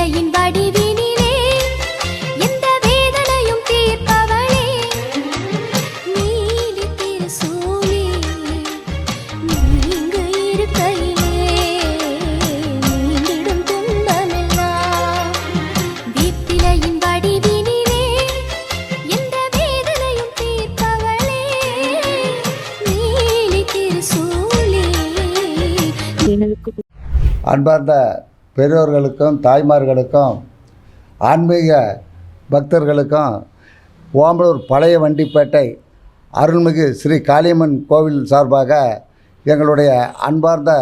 வேப்பிலையின் வடிவினிலே எந்த வேதனையும் தீர்ப்பவளே. நீலி திருசூலி நீங்கு இருக்கையிலே நீங்கிடும் துன்பமெல்லாம். வேப்பிலையின் வடிவினிலே எந்த வேதனையும் தீர்ப்பவளே. நீலி திருசூலி. அன்பார்ந்த பெரியோர்களுக்கும் தாய்மார்களுக்கும் ஆன்மீக பக்தர்களுக்கும் ஓம்பலூர் பழைய வண்டிப்பேட்டை அருள்மிகு ஸ்ரீ காளியம்மன் கோவில் சார்பாக எங்களுடைய அன்பார்ந்த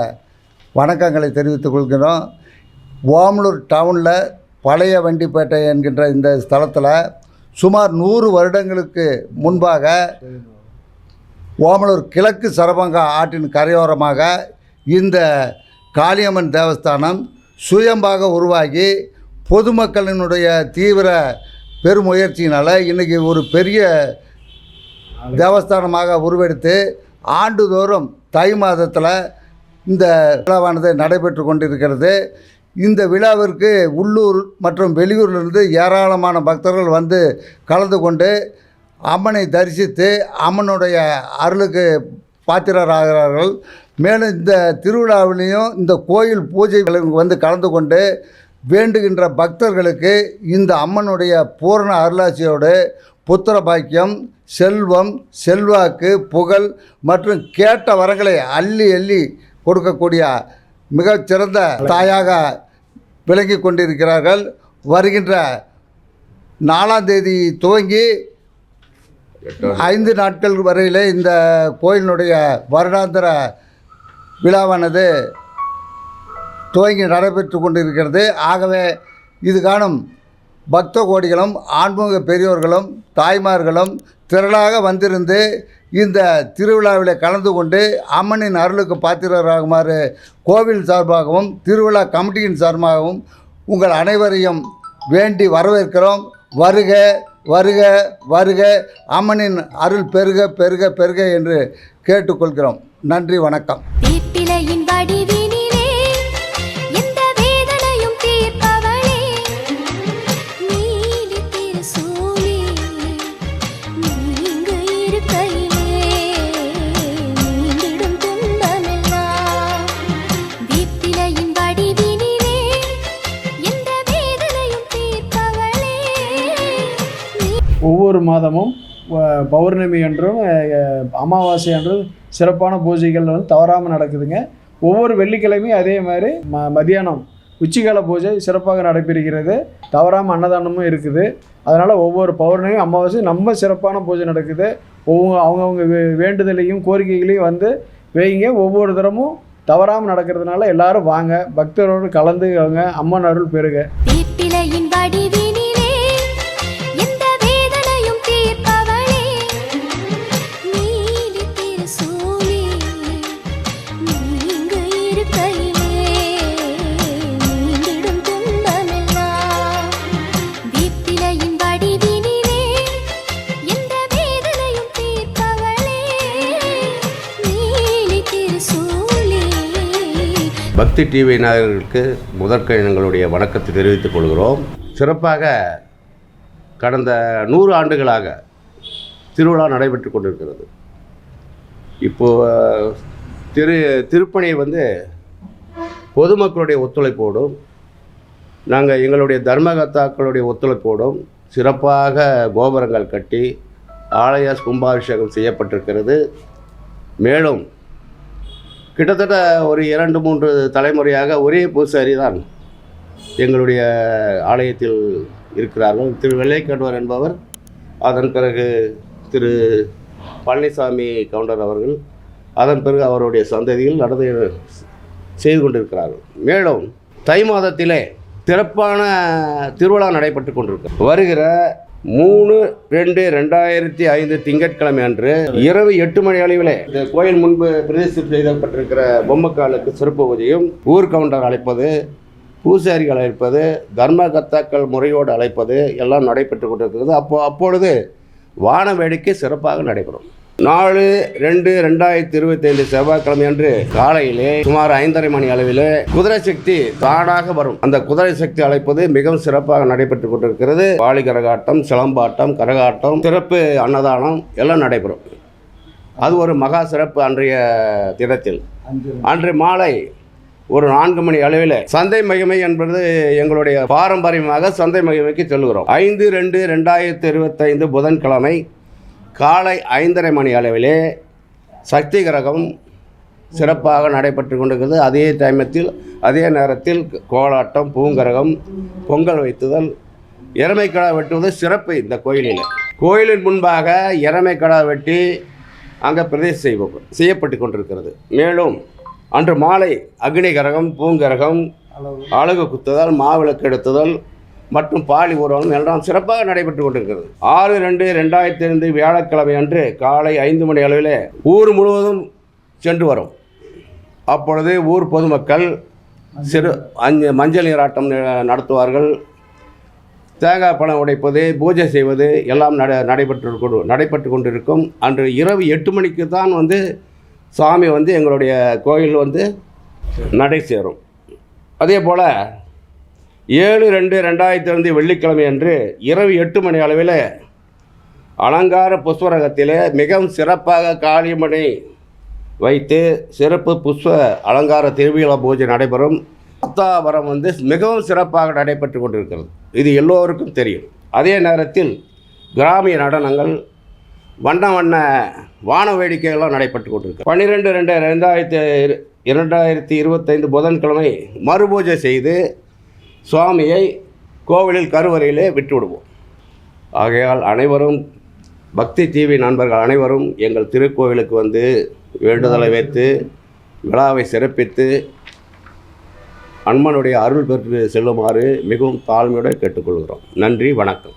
வணக்கங்களை தெரிவித்துக் கொள்கிறோம் ஓமலூர் டவுனில் பழைய வண்டிப்பேட்டை என்கின்ற இந்த ஸ்தலத்தில் சுமார் நூறு வருடங்களுக்கு முன்பாக ஓமலூர் கிழக்கு சரபங்கா ஆற்றின் கரையோரமாக இந்த காளியம்மன் தேவஸ்தானம் சுயம்பாக உருவாகி பொதுமக்களினுடைய தீவிர பெருமுயற்சியினால் இன்றைக்கி ஒரு பெரிய தேவஸ்தானமாக உருவெடுத்து ஆண்டுதோறும் தை மாதத்தில் இந்த விழாவானது நடைபெற்று கொண்டிருக்கிறது. இந்த விழாவிற்கு உள்ளூர் மற்றும் வெளியூரிலிருந்து ஏராளமான பக்தர்கள் வந்து கலந்து கொண்டு அம்மனை தரிசித்து அம்மனுடைய அருளுக்கு பாத்திரராகிறார்கள். மேலும் இந்த திருவிழாவிலையும் இந்த கோயில் பூஜைகளுக்கு வந்து கலந்து கொண்டு வேண்டுகின்ற பக்தர்களுக்கு இந்த அம்மனுடைய பூரண அருளாட்சியோடு புத்திர பாக்கியம் செல்வம் செல்வாக்கு புகழ் மற்றும் கேட்ட வரங்களை அள்ளி அள்ளி கொடுக்கக்கூடிய மிகச்சிறந்த தாயாக விளங்கி கொண்டிருக்கிறார்கள். வருகின்ற நாலாம் தேதி துவங்கி ஐந்து நாட்கள் வரையிலே இந்த கோயிலினுடைய வருடாந்திர விழாவானது துவங்கி நடைபெற்று கொண்டிருக்கிறது. ஆகவே இது காணும் பக்த கோடிகளும் ஆன்மீக பெரியோர்களும் தாய்மார்களும் திரளாக வந்திருந்து இந்த திருவிழாவில் கலந்து கொண்டு அம்மனின் அருளுக்கு பாத்திரராகுமாறு கோவில் சார்பாகவும் திருவிழா கமிட்டியின் சார்பாகவும் உங்கள் அனைவரையும் வேண்டி வரவேற்கிறோம். வருக வருக வருக அம்மனின் அருள் பெருக பெருக பெருக என்று கேட்டுக்கொள்கிறோம். நன்றி வணக்கம். வேப்பிலையின் வடிவினிலே எந்த வேதனையும் தீர்ப்பவளே. நீலி திருசூலி நீங்கு இருக்கையிலே. நீங்கிடும் துன்பமெல்லாம். வேப்பிலையின் வடிவினிலே எந்த வேதனையும் தீர்ப்பவளே. ஒவ்வொரு மாதமும் பௌர்ணமி என்றும் அமாவாசை என்றும் சிறப்பான பூஜைகள் வந்து தவறாமல் நடக்குதுங்க. ஒவ்வொரு வெள்ளிக்கிழமையும் அதே மாதிரி ம மதியானம் உச்சிகால பூஜை சிறப்பாக நடைபெறுகிறது. தவறாமல் அன்னதானமும் இருக்குது. அதனால் ஒவ்வொரு பௌர்ணமி அமாவாசை நம்ம சிறப்பான பூஜை நடக்குது. ஒவ்வொரு அவங்கவுங்க வே- வேண்டுதலையும் கோரிக்கைகளையும் வந்து வைங்க. ஒவ்வொரு தரமும் தவறாமல் நடக்கிறதுனால எல்லாரும் வாங்க. பக்தரோடு கலந்து அவங்க அம்மன் அருள் பெறுக. பக்தி டிவி நாயகர்களுக்கு முதற்க எங்களுடைய வணக்கத்தை தெரிவித்துக் கொள்கிறோம். சிறப்பாக கடந்த நூறு ஆண்டுகளாக திருவிழா நடைபெற்று கொண்டிருக்கிறது. இப்போது திரு திருப்பணி வந்து பொதுமக்களுடைய ஒத்துழைப்போடும் நாங்கள் எங்களுடைய தர்மகர்த்தாக்களுடைய ஒத்துழைப்போடும் சிறப்பாக கோபுரங்கள் கட்டி ஆலய கும்பாபிஷேகம் செய்யப்பட்டிருக்கிறது. மேலும் கிட்டத்தட்ட ஒரு இரண்டு மூன்று தலைமுறையாக ஒரே பூசாரி தான் எங்களுடைய ஆலயத்தில் இருக்கிறார்கள். திரு வெள்ளைக்கண்டவர் என்பவர் அதன் பிறகு திரு பழனிசாமி கவுண்டர் அவர்கள் அதன் பிறகு அவருடைய சந்ததியில் நடந்து செய்து கொண்டிருக்கிறார்கள். மேலும் தை மாதத்திலே சிறப்பான திருவிழா நடைபெற்று கொண்டிருக்கு வருகிற மூணு ரெண்டு ரெண்டாயிரத்தி ஐந்து திங்கட்கிழமை அன்று இரவு எட்டு மணி அளவில் இந்த கோயில் முன்பு பிரதேசம் செய்யப்பட்டிருக்கிற பொம்மக்காலுக்கு சிறப்பு பூஜையும் ஊர் கவுண்டர் அழைப்பது பூசாரிகள் அழைப்பது தர்மகர்த்தாக்கள் முறையோடு அழைப்பது எல்லாம் நடைபெற்று கொண்டிருக்கிறது. அப்போ அப்பொழுது வான வேடிக்கை சிறப்பாக நடைபெறும். நாலு ரெண்டு ரெண்டாயிரத்தி இருபத்தைந்து செவ்வாய்க்கிழமை அன்று காலையிலே சுமார் ஐந்தரை மணி அளவிலே குதிரை சக்தி தானாக வரும். அந்த குதிரை சக்தி அழைப்பது மிகவும் சிறப்பாக நடைபெற்றுக் கொண்டிருக்கிறது. வாலி கரகாட்டம் சிலம்பாட்டம் கரகாட்டம் சிறப்பு அன்னதானம் எல்லாம் நடைபெறும். அது ஒரு மகா சிறப்பு அன்றைய தினத்தில். அன்று மாலை ஒரு நான்கு மணி அளவில் சந்தை மகிமை என்பது எங்களுடைய பாரம்பரியமாக சந்தை மகிமைக்கு செல்கிறோம் ஐந்து ரெண்டு ரெண்டாயிரத்தி இருபத்தைந்து புதன்கிழமை காலை ஐந்தரை மணி அளவிலே சக்தி கிரகம் சிறப்பாக நடைபெற்று கொண்டிருக்கிறது. அதே டைமத்தில் அதே நேரத்தில் கோலாட்டம் பூங்கரகம் பொங்கல் வைத்துதல் எருமைக்கடா வெட்டுவது சிறப்பு இந்த கோயிலில். கோயிலின் முன்பாக எருமைக்கடா வெட்டி அங்கே பிரதேசம் செய்வோம் செய்யப்பட்டு கொண்டிருக்கிறது. மேலும் அன்று மாலை அக்னி கரகம் பூங்கரகம் அழகு குத்துதல் மாவிளக்கு எடுத்துதல் மற்றும் பாலி ஊர்வலம் எல்லாம் சிறப்பாக நடைபெற்று கொண்டிருக்கிறது. ஆறு ரெண்டு ரெண்டாயிரத்தி ஐந்து வியாழக்கிழமை அன்று காலை ஐந்து மணி அளவில் ஊர் முழுவதும் சென்று வரும். அப்பொழுது ஊர் பொதுமக்கள் சிறு அஞ்சு மஞ்சள் நீராட்டம் ந- நடத்துவார்கள். தேங்காய் பழம் உடைப்பது பூஜை செய்வது எல்லாம் நட நடைபெற்று கொண்டு நடைபெற்று கொண்டிருக்கும். அன்று இரவு எட்டு மணிக்கு தான் வந்து சாமி வந்து எங்களுடைய கோயில் வந்து நடை சேரும். அதே போல் ஏழு ரெண்டு ரெண்டாயிரத்தி ரெண்டு வெள்ளிக்கிழமை அன்று இரவு எட்டு மணி அளவில் அலங்கார புஷ்பரகத்தில் மிகவும் சிறப்பாக காளியம்மனை வைத்து சிறப்பு புஷ்ப அலங்கார திருவிழா பூஜை நடைபெறும். அத்தாவரம் வந்து மிகவும் சிறப்பாக நடைபெற்று கொண்டிருக்கிறது. இது எல்லோருக்கும் தெரியும். அதே நேரத்தில் கிராமிய நடனங்கள் வண்ண வண்ண வான வேடிக்கைகள்லாம் நடைபெற்று கொண்டிருக்கு பன்னிரெண்டு ரெண்டு ரெண்டாயிரத்தி இரு- இரண்டாயிரத்தி இருபத்தைந்து புதன்கிழமை மறுபூஜை செய்து சுவாமியை கோவிலில் கருவறையிலே விட்டுவிடுவோம். ஆகையால் அனைவரும் பக்தி டிவி நண்பர்கள் அனைவரும் எங்கள் திருக்கோவிலுக்கு வந்து வேண்டுதலை வைத்து விழாவை சிறப்பித்து அன்மனுடைய அருள் பெற்று செல்லுமாறு மிகவும் தாழ்மையுடன் கேட்டுக்கொள்கிறோம். நன்றி வணக்கம்.